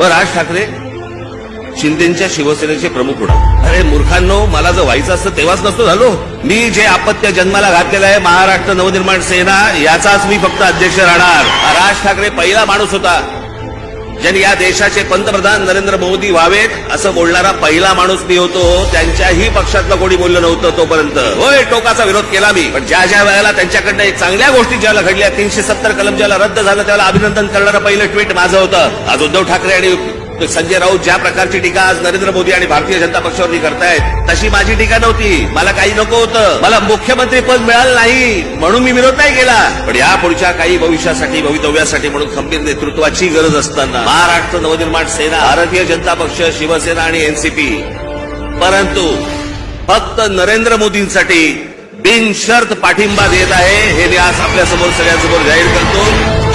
मग राज ठाकरे शिंदेच्या शिवसेनेचे प्रमुख होणार. अरे मूर्खांनो मला जर व्हायचं असतं तेव्हाच नसतो झालो. मी जे आपत्य जन्माला घातलेलं आहे महाराष्ट्र नवनिर्माण सेना याचाच मी फक्त अध्यक्ष राहणार. राज ठाकरे पहिला माणूस होता. ज्यांनी या देशाचे पंतप्रधान नरेंद्र मोदी व्हावेत असं बोलणारा पहिला माणूस मी होतो त्यांच्याही पक्षातलं कोणी बोललं नव्हतं तोपर्यंत. होय टोकाचा विरोध केला मी. पण ज्या ज्या वेळेला त्यांच्याकडनं एक चांगल्या गोष्टी ज्याला घडल्या तीनशे सत्तर कलम ज्याला रद्द झालं त्याला अभिनंदन करणारं पहिलं ट्विट माझं होतं. आज उद्धव ठाकरे आणि संजय राऊत ज्या प्रकारची टीका आज नरेंद्र मोदी आणि भारतीय जनता पक्षावरती करतायत तशी माझी टीका नव्हती. मला काही नको होतं. मला मुख्यमंत्री पद मिळालं नाही म्हणून मी विरोध नाही केला. पण या पुढच्या काही भविष्यासाठी भवितव्यासाठी म्हणून खंबीर नेतृत्वाची गरज असताना महाराष्ट्र नवनिर्माण सेना भारतीय जनता पक्ष शिवसेना आणि एनसीपी परंतु फक्त नरेंद्र मोदींसाठी बिनशर्त पाठिंबा देत आहे हे मी आज आपल्यासमोर सगळ्यांसमोर जाहीर करतो.